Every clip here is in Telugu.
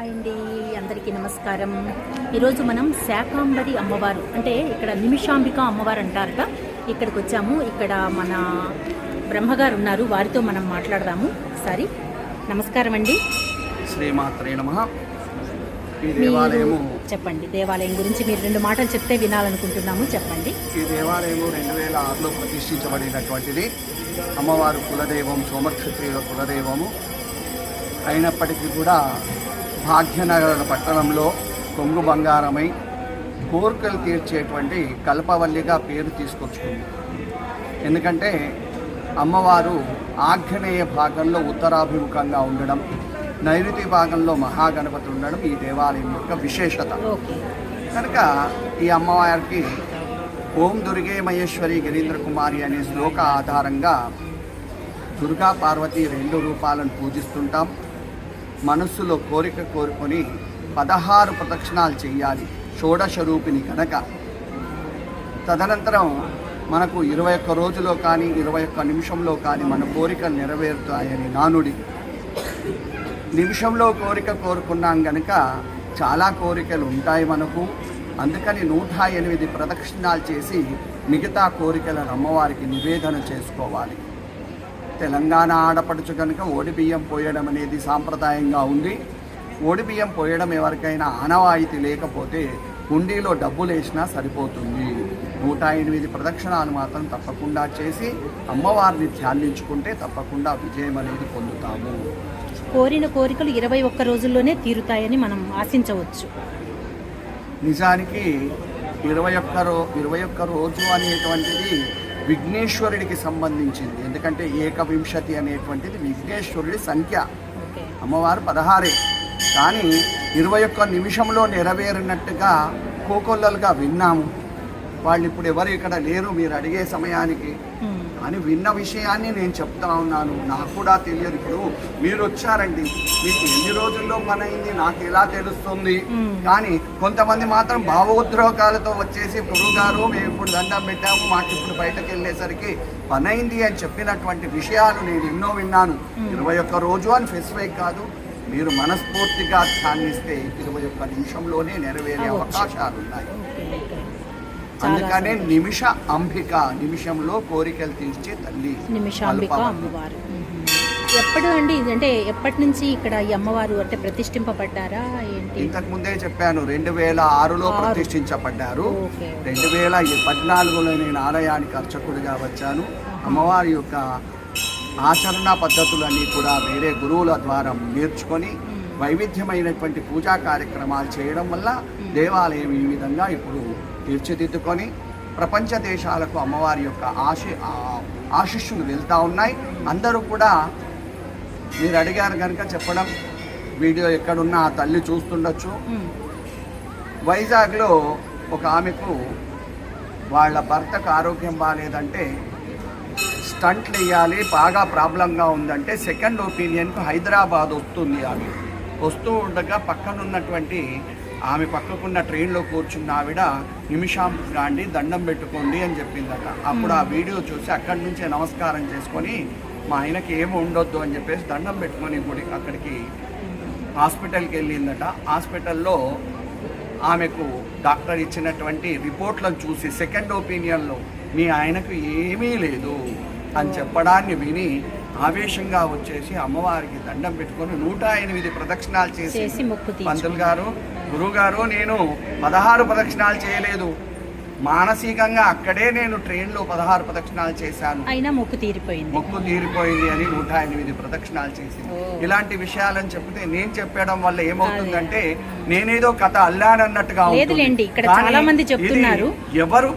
హాయ్ అండి అందరికీ నమస్కారం. ఈరోజు మనం శాకాంబరి అమ్మవారు అంటే ఇక్కడ నిమిషాంబిక అమ్మవారు అంటారట. ఇక్కడికి వచ్చాము. ఇక్కడ మన బ్రహ్మగారు ఉన్నారు. వారితో మనం మాట్లాడదాము. ఒకసారి నమస్కారం అండి. శ్రీమాత్రే నమ. ఈ మీరు దేవాలయము చెప్పండి దేవాలయం గురించి మీరు రెండు మాటలు చెప్తే వినాలనుకుంటున్నాము. చెప్పండి. ఈ దేవాలయము రెండు వేల ఆరులో ప్రతిష్ఠించబడినటువంటిది. అమ్మవారు కులదైవం సోమక్షత్రియుల కులదైవము. అయినప్పటికీ కూడా భాగ్యనగర పట్టణంలో కొంగు బంగారమై కోరికలు తీర్చేటువంటి కల్పవల్లిగా పేరు తీసుకొచ్చుకుంది. ఎందుకంటే అమ్మవారు ఆగ్నేయ భాగంలో ఉత్తరాభిముఖంగా ఉండడం నైరుతి భాగంలో మహాగణపతి ఉండడం ఈ దేవాలయం యొక్క విశేషత. కనుక ఈ అమ్మవారికి ఓం దుర్గే మహేశ్వరి గిరీంద్ర కుమారి అనే శ్లోక ఆధారంగా దుర్గా పార్వతి రెండు రూపాలను పూజిస్తుంటాం. మనస్సులో కోరిక కోరుకొని పదహారు ప్రదక్షిణాలు చేయాలి. షోడశ రూపిణి కనుక. తదనంతరం మనకు ఇరవై ఒక్క రోజులో కానీ ఇరవై ఒక్క నిమిషంలో కానీ మన కోరికలు నెరవేరుతాయని నానుడి. నిమిషంలో కోరిక కోరుకున్నాం గనక చాలా కోరికలు ఉంటాయి మనకు. అందుకని నూట ఎనిమిది ప్రదక్షిణాలు చేసి మిగతా కోరికలను అమ్మవారికి నివేదన చేసుకోవాలి. తెలంగాణ ఆడపడుచు కనుక ఓడి బియ్యం పోయడం అనేది సాంప్రదాయంగా ఉంది. ఓడి బియ్యం పోయడం ఎవరికైనా ఆనవాయితీ లేకపోతే హుండీలో డబ్బులు వేసినా సరిపోతుంది. నూట ఎనిమిది ప్రదక్షిణాలు మాత్రం తప్పకుండా చేసి అమ్మవారిని ధ్యానించుకుంటే తప్పకుండా విజయం అనేది పొందుతాము. కోరిన కోరికలు ఇరవై ఒక్క రోజుల్లోనే తీరుతాయని మనం ఆశించవచ్చు. నిజానికి ఇరవై ఒక్క రో ఇరవై ఒక్క రోజు అనేటువంటిది విఘ్నేశ్వరుడికి సంబంధించింది. ఎందుకంటే ఏకవింశతి అనేటువంటిది విఘ్నేశ్వరుడి సంఖ్య. అమ్మవారు పదహారే. కానీ ఇరవై ఒక్క నిమిషంలో నెరవేరినట్టుగా కోకొల్లలుగా విన్నాము. వాళ్ళు ఇప్పుడు ఎవరు ఇక్కడ లేరు మీరు అడిగే సమయానికి. హ్మ్. అని విన్న విషయాన్ని నేను చెప్తా ఉన్నాను. నాకు కూడా తెలియదు. ఇప్పుడు మీరు వచ్చారండి. మీకు ఎన్ని రోజుల్లో పని అయింది నాకు ఎలా తెలుస్తుంది? మ్మ్. కానీ కొంతమంది మాత్రం భావోద్రోగాలతో వచ్చేసి గురువు గారు మేము ఇప్పుడు దండం పెట్టాము మాకు ఇప్పుడు బయటకు వెళ్ళేసరికి పని అయింది అని చెప్పినటువంటి విషయాలు నేను ఎన్నో విన్నాను. మ్మ్. ఇరవై ఒక్క రోజు అని స్పెసిఫిక్ కాదు. మీరు మనస్ఫూర్తిగా ధ్యానిస్తే ఇరవై ఒక్క నిమిషంలోనే నెరవేరే. అవకాశాలు ఉన్నాయి అందుకనే. నిమిష అంబిక నిమిషంలో కోరికలు తీర్చే తల్లి కల్పవల్లి. అమ్మవారు ఎప్పుడు అండి అంటే ఎప్పటి నుంచి ఇక్కడ ఈ అమ్మవారు అంటే ప్రతిష్ఠింపబడ్డారా ఏంటి ఇంతకు ముందే చెప్పాను రెండు వేల ఆరులో ఆరు. ప్రతిష్ఠించబడ్డారు. రెండు వేల పద్నాలుగులో నేను ఆలయానికి అర్చకుడిగా వచ్చాను అమ్మవారి యొక్క ఆచరణ పద్ధతులన్నీ కూడా వేరే గురువుల ద్వారా నేర్చుకొని. వైవిధ్యమైనటువంటి పూజా కార్యక్రమాలు చేయడం వల్ల దేవాలయం ఈ విధంగా ఇప్పుడు తీర్చిదిద్దుకొని ప్రపంచ దేశాలకు అమ్మవారి యొక్క ఆశ ఆశిష్యులు వెళ్తూ ఉన్నాయి. అందరూ కూడా మీరు అడిగారు కనుక చెప్పడం వీడియో ఎక్కడున్నా ఆ తల్లి చూస్తుండొచ్చు. వైజాగ్లో ఒక ఆమెకు వాళ్ళ భర్తకు ఆరోగ్యం బాగాలేదంటే స్టంట్లు వేయాలి బాగా ప్రాబ్లంగా ఉందంటే సెకండ్ ఒపీనియన్కు హైదరాబాద్ వస్తుంది ఆమె. వస్తూ ఉండగా పక్కనున్నటువంటి ఆమె పక్కకున్న ట్రైన్లో కూర్చున్న ఆవిడ నిమిషం రాండి దండం పెట్టుకోండి అని చెప్పిందట. అప్పుడు ఆ వీడియో చూసి అక్కడి నుంచే నమస్కారం చేసుకొని మా ఆయనకి ఏమి ఉండొద్దు అని చెప్పేసి దండం పెట్టుకొని గుడి అక్కడికి హాస్పిటల్కి వెళ్ళిందట. హాస్పిటల్లో ఆమెకు డాక్టర్ ఇచ్చినటువంటి రిపోర్ట్లను చూసి సెకండ్ ఒపీనియన్లో మీ ఆయనకు ఏమీ లేదు అని చెప్పడాన్ని విని ఆవేశంగా వచ్చేసి అమ్మవారికి దండం పెట్టుకొని నూట ఎనిమిది ప్రదక్షిణాలు చేసి చేసి పంతులు గారు గురువు గారు నేను పదహారు ప్రదక్షిణాలు చేయలేదు మానసికంగా అక్కడే నేను ట్రైన్లో పదహారు ప్రదక్షిణాలు చేశాను అయినా మొక్కు తీరిపోయింది మొక్కు తీరిపోయింది అని నూట ఎనిమిది ప్రదక్షిణాలు చేసింది ఓ. ఇలాంటి విషయాలని చెప్తే నేను చెప్పడం వల్ల ఏమవుతుందంటే నేనేదో కథ అల్లానన్నట్టుగా. లేదులేండి, ఇక్కడ చాలా మంది చెప్తున్నారు. ఎవరు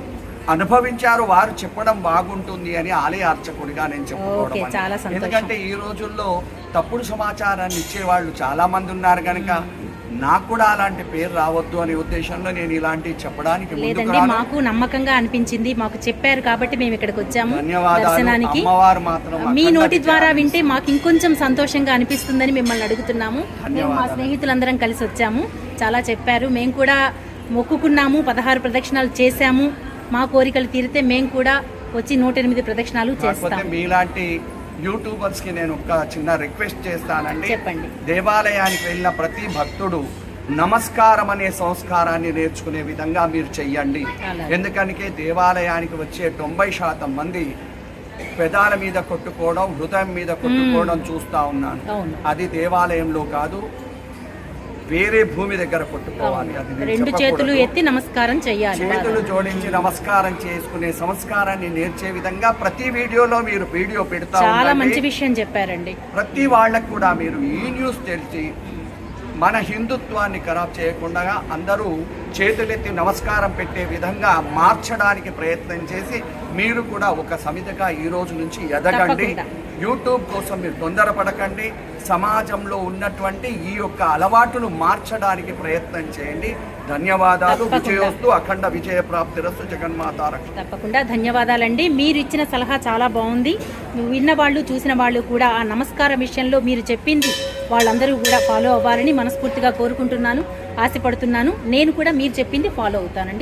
అనుభవించారు వారు చెప్పడం బాగుంటుంది అని ఆలయ అర్చకుడిగా నేను చెప్పుకోవడం. ఎందుకంటే ఈ రోజుల్లో తప్పుడు సమాచారాన్ని ఇచ్చేవాళ్ళు చాలా మంది ఉన్నారు కనుక నాకు కూడా అలాంటి పేరు రావద్దు అనే ఉద్దేశంలో నేను ఇలాంటివి చెప్పడానికి లేదండి. మాకు నమ్మకంగా అనిపించింది. మాకు చెప్పారు కాబట్టి మేము ఇక్కడికి వచ్చాము దర్శనానికి. మీ నోటి ద్వారా వింటే మాకు ఇంకొంచెం సంతోషంగా అనిపిస్తుందని మిమ్మల్ని అడుగుతున్నాము. మేము మా. స్నేహితులందరం కలిసి వచ్చాము. చాలా చెప్పారు. మేము కూడా మొక్కుకున్నాము పదహారు ప్రదక్షిణాలు చేశాము. మా కోరికలు తీరితే మేము కూడా వచ్చి నూట ఎనిమిది ప్రదక్షిణాలు చేస్తాం. మీలాంటి యూట్యూబర్స్కి నేను ఒక చిన్న రిక్వెస్ట్ చేస్తానండి. చెప్పండి. దేవాలయానికి వెళ్ళిన ప్రతి భక్తుడు నమస్కారం అనే సంస్కారాన్ని నేర్చుకునే విధంగా మీరు చెయ్యండి. ఎందుకనికే దేవాలయానికి వచ్చే తొంభై శాతం మంది పెదాల మీద కొట్టుకోవడం హృదయం మీద కొట్టుకోవడం చూస్తా ఉన్నాను. అది దేవాలయంలో కాదు వేరే భూమి దగ్గర కొట్టుకోవాలి అది రెండు. చేతులు ఎత్తి నమస్కారం చెయ్యాలి చేతులు జోడించి నమస్కారం చేసుకునే సంస్కారాన్ని నేర్చే విధంగా ప్రతి వీడియోలో మీరు వీడియో పెడతా చాలా. మంచి విషయం చెప్పారండి ప్రతి వాళ్ళకు కూడా మీరు ఈ న్యూస్ తెలిసి మన హిందుత్వాన్ని ఖరాబ్ చేయకుండా అందరూ చేతులెత్తి నమస్కారం పెట్టే విధంగా మార్చడానికి ప్రయత్నం చేసి మీరు కూడా ఒక సమితిగా ఈ రోజు నుంచి ఎదగండి. యూట్యూబ్ కోసం మీరు తొందరపడకండి. సమాజంలో ఉన్నటువంటి ఈ యొక్క అలవాటును మార్చడానికి ప్రయత్నం చేయండి. ధన్యవాదాలు. విజయోస్తు అఖండ విజయ ప్రాప్తిరస్తు జగన్మాత రక్ష తప్పకుండా. ధన్యవాదాలండి. మీరు ఇచ్చిన సలహా చాలా బాగుంది. విన్న వాళ్ళు చూసిన వాళ్ళు కూడా ఆ నమస్కారం విషయంలో మీరు చెప్పింది వాళ్ళందరూ కూడా ఫాలో అవ్వాలని మనస్ఫూర్తిగా కోరుకుంటున్నాను ఆశపడుతున్నాను. నేను కూడా మీరు చెప్పింది ఫాలో అవుతానండి.